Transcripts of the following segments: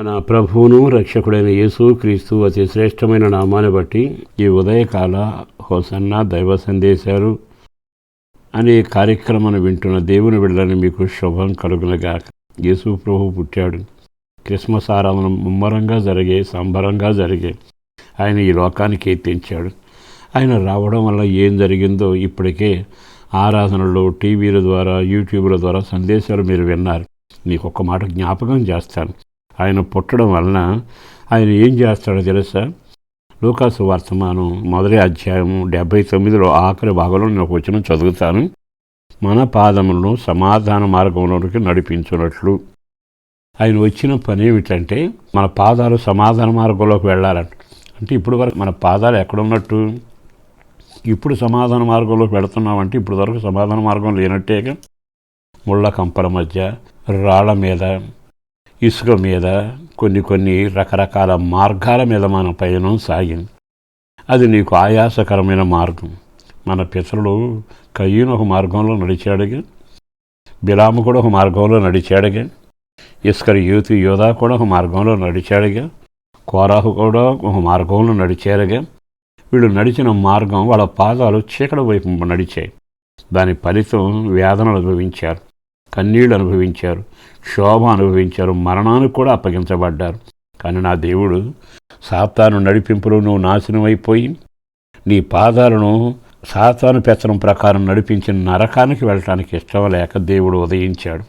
మన ప్రభువును రక్షకుడైన యేసు క్రీస్తు అతి శ్రేష్టమైన నామాన్ని బట్టి ఈ ఉదయకాల హోసన్న దైవ సందేశాలు అనే కార్యక్రమాన్ని వింటున్న దేవుని వెళ్ళని మీకు శుభం కలుగునగా యేసు ప్రభు పుట్టాడు. క్రిస్మస్ ఆరాధన ముమ్మరంగా జరిగే సంబరంగా జరిగే ఆయన ఈ లోకానికి ఎత్తించాడు. ఆయన రావడం వల్ల ఏం జరిగిందో ఇప్పటికే ఆరాధనలో టీవీల ద్వారా యూట్యూబ్ల ద్వారా సందేశాలు మీరు విన్నారు. మీకు ఒక్క మాట జ్ఞాపకం చేస్తాను. ఆయన పుట్టడం వలన ఆయన ఏం చేస్తాడో తెలుసా? లూకాసు వర్తమానం మొదటి అధ్యాయము డెబ్బై తొమ్మిదిలో ఆఖరి భాగంలో నేను ఒక వచ్చిన చదువుతాను. మన పాదములను సమాధాన మార్గంలోనికి నడిపించున్నట్లు ఆయన వచ్చిన పని ఏమిటంటే మన పాదాలు సమాధాన మార్గంలోకి వెళ్ళాలంట. అంటే ఇప్పుడు వరకు మన పాదాలు ఎక్కడున్నట్టు? ఇప్పుడు సమాధాన మార్గంలోకి వెళుతున్నామంటే ఇప్పుడు వరకు సమాధాన మార్గం లేనట్టేగా? ముళ్ళ కంపల మధ్య రాళ్ళ మీద ఇసుక మీద కొన్ని కొన్ని రకరకాల మార్గాల మీద మన పయనం సాగింది. అది నీకు ఆయాసకరమైన మార్గం. మన పితరుడు కయ్యూను ఒక మార్గంలో నడిచాడుగా బిలాము కూడా ఒక మార్గంలో నడిచాడుగా ఇస్కర్ యూత్ యోధా కూడా ఒక మార్గంలో నడిచాడుగా కోరాహు కూడా ఒక మార్గంలో నడిచారుగా వీళ్ళు నడిచిన మార్గం వాళ్ళ పాదాలు చీకటి వైపు నడిచాయి. దాని ఫలితం వేదనలు అనుభవించారు. కన్నీళ్ళు అనుభవించారు క్షోభ అనుభవించారు మరణానికి కూడా అప్పగించబడ్డారు. కానీ నా దేవుడు సాతాను నడిపింపులు నువ్వు నాశనం అయిపోయి నీ పాదాలను సాతాను పెత్తనం ప్రకారం నడిపించిన నరకానికి వెళ్ళటానికి ఇష్టం లేక దేవుడు ఉదయించాడు.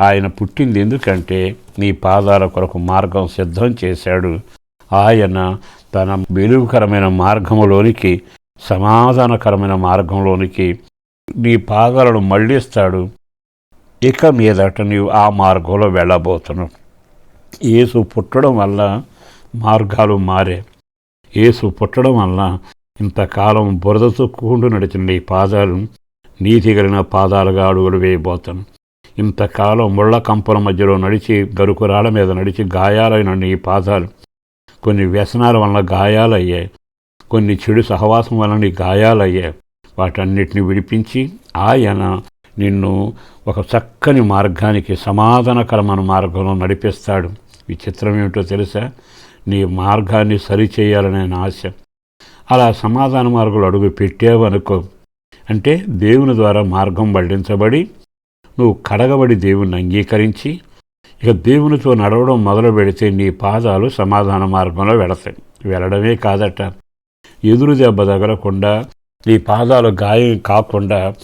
ఆయన పుట్టింది ఎందుకంటే నీ పాదాల కొరకు మార్గం సిద్ధం చేశాడు. ఆయన తన వెలుగుకరమైన మార్గంలోనికి సమాధానకరమైన మార్గంలోనికి నీ పాదాలను మళ్ళిస్తాడు. ఇక మీదట నీవు ఆ మార్గంలో వెళ్ళబోతున్నావు యేసు పుట్టడం వల్ల మార్గాలు మారే. యేసు పుట్టడం వల్ల ఇంతకాలం బురద తొక్కుకుంటూ నడిచిన నీ పాదాలు నీతి కలిగిన పాదాలుగా అడుగులు వేయబోతాను. ఇంతకాలం ముళ్ళ కంపల మధ్యలో నడిచి గరుకురాళ్ళ మీద నడిచి గాయాలైన నీ పాదాలు కొన్ని వ్యసనాల వలన గాయాలయ్యాయి. కొన్ని చెడు సహవాసం వలన నీ గాయాలయ్యాయి. వాటన్నిటిని విడిపించి ఆయన నిన్ను ఒక చక్కని మార్గానికి సమాధానకరమైన మార్గంలో నడిపిస్తాడు. విచిత్రం ఏమిటో తెలుసా? నీ మార్గాన్ని సరిచేయాలనే ఆశ. అలా సమాధాన మార్గంలో అడుగు పెట్టావు అనుకో. అంటే దేవుని ద్వారా మార్గం వల్లించబడి నువ్వు కడగబడి దేవుణ్ణి అంగీకరించి ఇక దేవునితో నడవడం మొదలు పెడితే నీ పాదాలు సమాధాన మార్గంలో వెళతాయి వెళ్ళడమే కాదట. ఎదురు దెబ్బ తగలకుండా నీ పాదాలు గాయం కాకుండా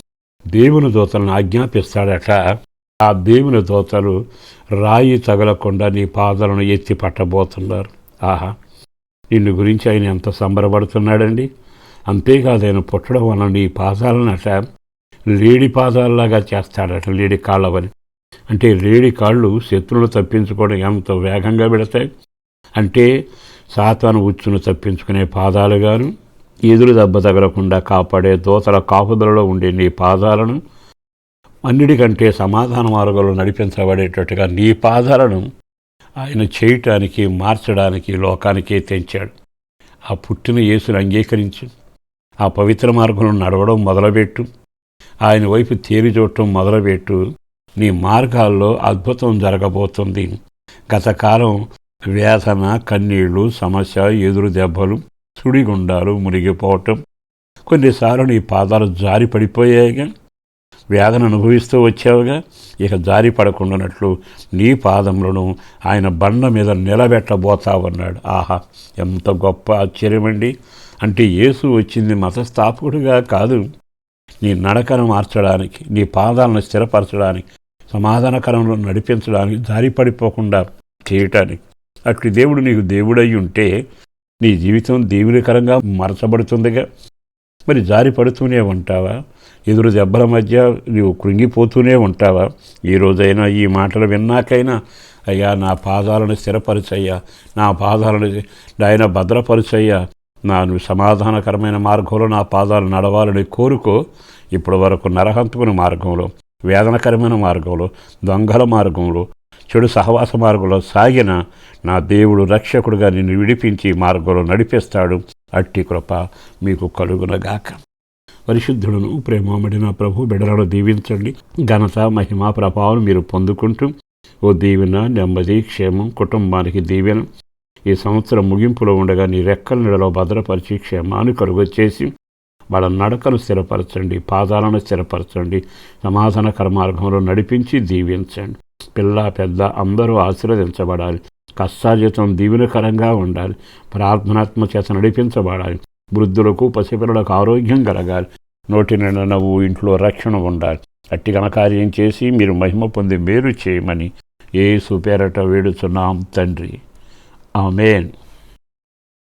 దేవుని దూతలను ఆజ్ఞాపిస్తాడట. ఆ దేవుని దూతలు రాయి తగలకుండా నీ పాదాలను ఎత్తి పట్టబోతున్నారు. ఆహా నిన్ను గురించి ఆయన ఎంత సంబరపడుతున్నాడండి? అంతేకాదు ఆయన పుట్టడం వలన నీ పాదాలనట లేడి పాదాలలాగా చేస్తాడట లేడి కాళ్ళవని. అంటే లేడి కాళ్ళు శత్రువులు తప్పించుకోవడం ఎంత వేగంగా పెడతాయి. అంటే సాతాను ఉచ్చును తప్పించుకునే పాదాలు గాను ఎదురు దెబ్బ తగలకుండా కాపాడే దోతల కాపుదలలో ఉండే నీ పాదాలను అన్నిటికంటే సమాధాన మార్గంలో నడిపించబడేటట్టుగా నీ పాదాలను ఆయన చేయటానికి మార్చడానికి లోకానికే తెంచాడు. ఆ పుట్టిన యేసును అంగీకరించు. ఆ పవిత్ర మార్గంలో నడవడం మొదలుపెట్టు. ఆయన వైపు తేరి చూడటం మొదలుపెట్టు. నీ మార్గాల్లో అద్భుతం జరగబోతుంది. గతకాలం వేదన కన్నీళ్ళు సమస్య ఎదురు దెబ్బలు సుడిగుండాలు మునిగిపోవటం కొన్నిసార్లు నీ పాదాలు జారి పడిపోయాయిగా. వేదన అనుభవిస్తూ వచ్చావుగా. ఇక జారి పడకుండానట్లు నీ పాదములను ఆయన బండ మీద నిలబెట్టబోతావన్నాడు. ఆహా ఎంత గొప్ప ఆశ్చర్యమండి. అంటే యేసు వచ్చింది మతస్థాపకుడిగా కాదు. నీ నడకను మార్చడానికి నీ పాదాలను స్థిరపరచడానికి సమాధానకరంలో నడిపించడానికి జారి పడిపోకుండా చేయటానికి. అట్లు దేవుడు నీకు దేవుడై ఉంటే నీ జీవితం దేవునికరంగా మరచబడుతుందిగా. మరి జారి పడుతూనే ఉంటావా? ఎదురు దెబ్బల మధ్య నీవు కృంగిపోతూనే ఉంటావా? ఈ రోజైనా ఈ మాటలు విన్నాకైనా అయ్యా నా పాదాలను స్థిరపరిచయ్యా. నా పాదాలను ఆయన భద్రపరిచయ్యా. నా సమాధానకరమైన మార్గంలో నా పాదాలు నడవాలని కోరుకో. ఇప్పటి వరకు నరహంతుకుని మార్గంలో వేదనకరమైన మార్గంలో దొంగల మార్గంలో చెడు సహవాస మార్గంలో సాగిన నా దేవుడు రక్షకుడుగా నిన్ను విడిపించి మార్గంలో నడిపిస్తాడు. అట్టి కృప మీకు కలుగునగాక. పరిశుద్ధులను ప్రేమమడిన ప్రభు బిడలను దీవించండి. ఘనత మహిమ ప్రభావం మీరు పొందుకుంటూ ఓ దీవెన నెమ్మది క్షేమం కుటుంబానికి దీవెన. ఈ సంవత్సరం ముగింపులో ఉండగా నీ రెక్కల నీడలో భద్రపరిచి క్షేమాన్ని కరుగొచ్చేసి వాళ్ళ నడకలు స్థిరపరచండి పాదాలను స్థిరపరచండి సమాధానకర మార్గంలో నడిపించి దీవించండి. పిల్ల పెద్ద అందరూ ఆశీర్వదించబడాలి. కష్టాజీతం దీవెనకరంగా ఉండాలి. ప్రార్థనాత్మ చేత నడిపించబడాలి. వృద్ధులకు పసిపిల్లలకు ఆరోగ్యం కలగాలి. నోటి నిండా నవ్వు ఇంట్లో రక్షణ ఉండాలి. అట్టి ఘనకార్యం చేసి మీరు మహిమ పొంది మేలు చేయమని ఏ సుపేరట వేడుచున్నాం తండ్రి. ఆమెన్.